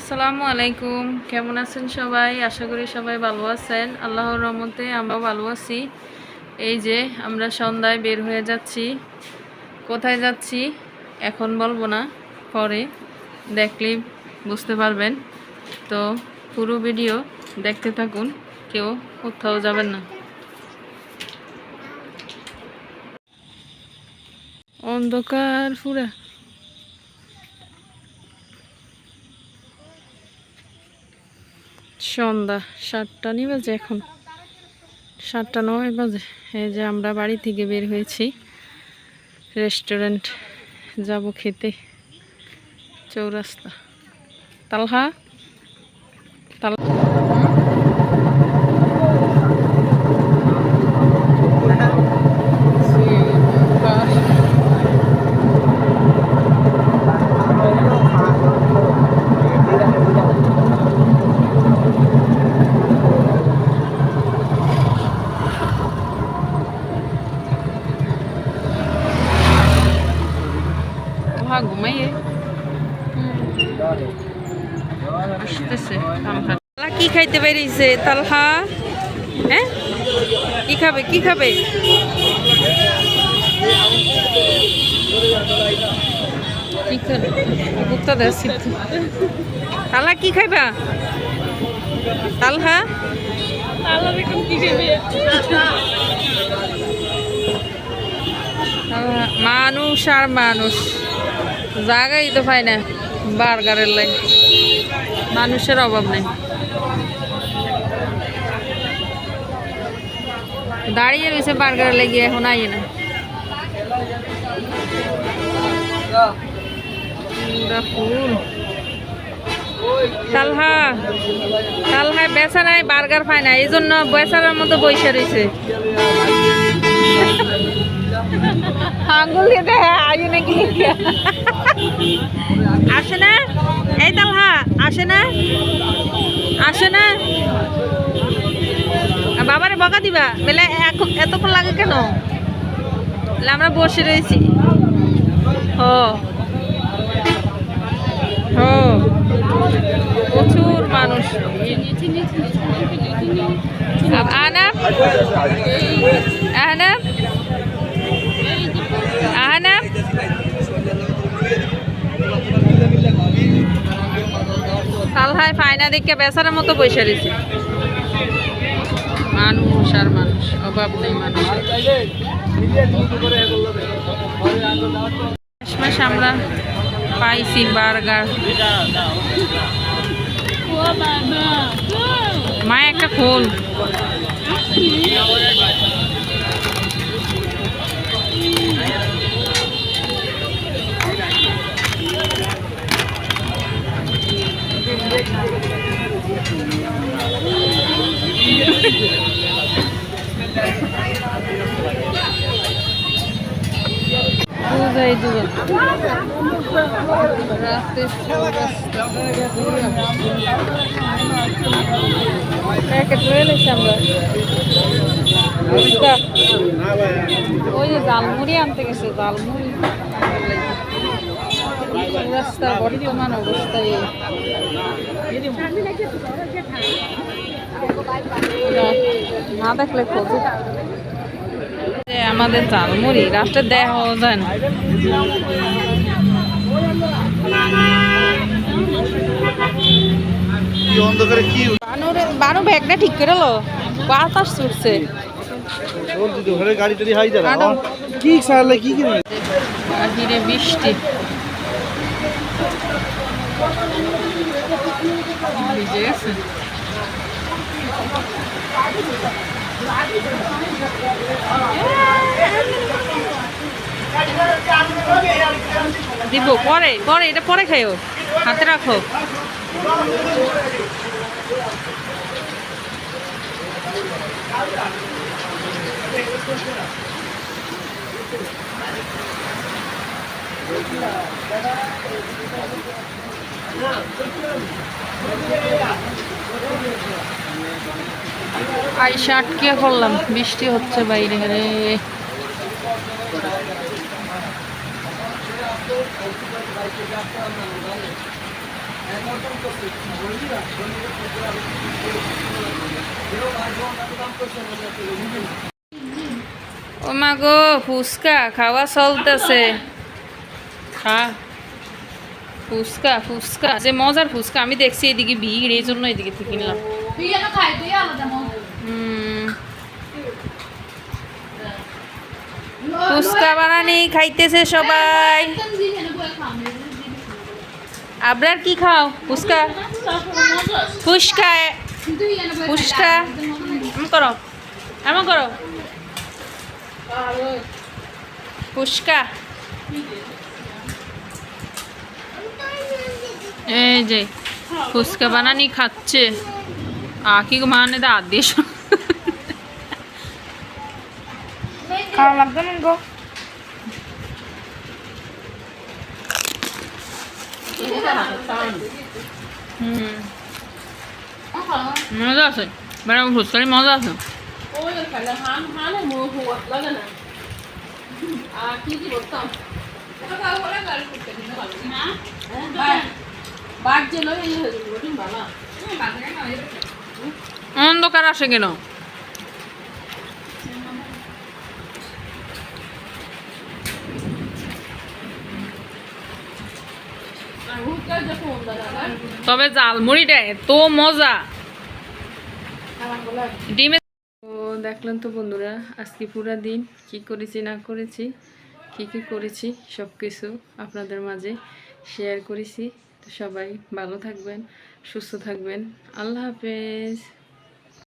আসসালামু আলাইকুম। কেমন আছেন সবাই? আশা করি সবাই ভালো আছেন। আল্লাহর রহমতে আমরাও ভালো আছি। এই যে আমরা সন্ধ্যায় বের হয়ে যাচ্ছি। কোথায় যাচ্ছি? এখন বলব না, পরে। দেখলেই বুঝতে পারবেন। তো পুরো ভিডিও দেখতে থাকুন, কেউ কোথাও যাবেন না। অন্ধকার পুরা সন্ধ্যা সাতটা নি বাজে এখন? সাতটা নয় বাজে। এই যে আমরা বাড়ি থেকে বের হয়েছি। রেস্টুরেন্ট, যাব খেতে। চৌরাস্তা। তালহা তাল তালহা ঘুমাইয়ে তালহা। কি খাইতে বেরিয়েছে? তালহা? হ্যাঁ? কি খাবে? কি খাবে? গুপ্তা তালহা কি খাইবা? তালহা? তালহা, মানুষ আর মানুষ। জায়গাই তো পাই না বার্গারের লাইন মানুষের অভাব নেই। দাঁড়িয়ে রয়েছে বার্গার লেগে, এখন আইয়ে না। ফুল। তালহা বেচা নাই, বার্গার এই জন্য বেচারার মতো আঙ্গুল দিয়ে আইয়ে নাকি। আসে না? আসে না? বাবারে বকা দিবা? বেলে, এখন এতক্ষণ লাগে কেন? আমরা বসে রয়েছি। ও ও প্রচুর মানুষ। আব- আনাব তালহায় ফায়না দেখে বেচার মতো পয়সা দিছে মানুষ আর মানুষ, অভাব নেই মানুষ শেষমেশ আমরা পাইছি বার্গার। মা, একটা খোল। বুঝাই দুজন রাতে প্যাকেট রয়ে গেছি আমরা। ওই জালমুড়ি আনতে গেছে জালমুড়ি রাস্তার বর্তমান অবস্থা এই। না দেখলে খোঁজ। আমাদের ঝালমুড়ি রাষ্ট্রের দেয়া যায় না। বানু ব্যাগটা ঠিক করে লো। বাতাস ছুটছে। কি সারলে কি বৃষ্টি ভিজে গেছে দিব পরে পরে এটা পরে খাইও। হাতে রাখো। আইসা আটকে পড়লাম, বৃষ্টি হচ্ছে বাইরে রে ও মা গো, ফুচকা খাওয়া চলতেছে। খা। ফুচকা ফুচকা, যে মজার ফুচকা, আমি দেখছি এদিকে ভিড়, এই জন্য এদিকে থেকে কিনলাম তুই যেন খাই তুই আলাদা হুম ফুচকা বানানি খাইতেছে সবাই আবরার কি খাও ফুচকা ফুচকা ফুচকা এমন করো এমন করো ফুচকা এই যে ফুচকা বানানি খাচ্ছে আকি মানে দাঁত দিয়ে শোন- খাওয়া লাগবে না গো হুম মজা আছে ম্যাডাম ফুচকারি মজা আছে ওই খেলে হান হান মুখ হুয়া লাগে না আর কি কি করতাম বাঘ যে লই এই হয়ে যাবে ঠিক ভালো অন্ধকার আসে কেন? তবে জালমুড়িটা এত মজা। ডিমে তো দেখলেন তো বন্ধুরা, আজকে পুরা দিন কি করেছি, না করেছি, কি কি করেছি সব কিছু আপনাদের মাঝে শেয়ার করেছি। তো সবাই ভালো থাকবেন, সুস্থ থাকবেন। আল্লাহ হাফেজ।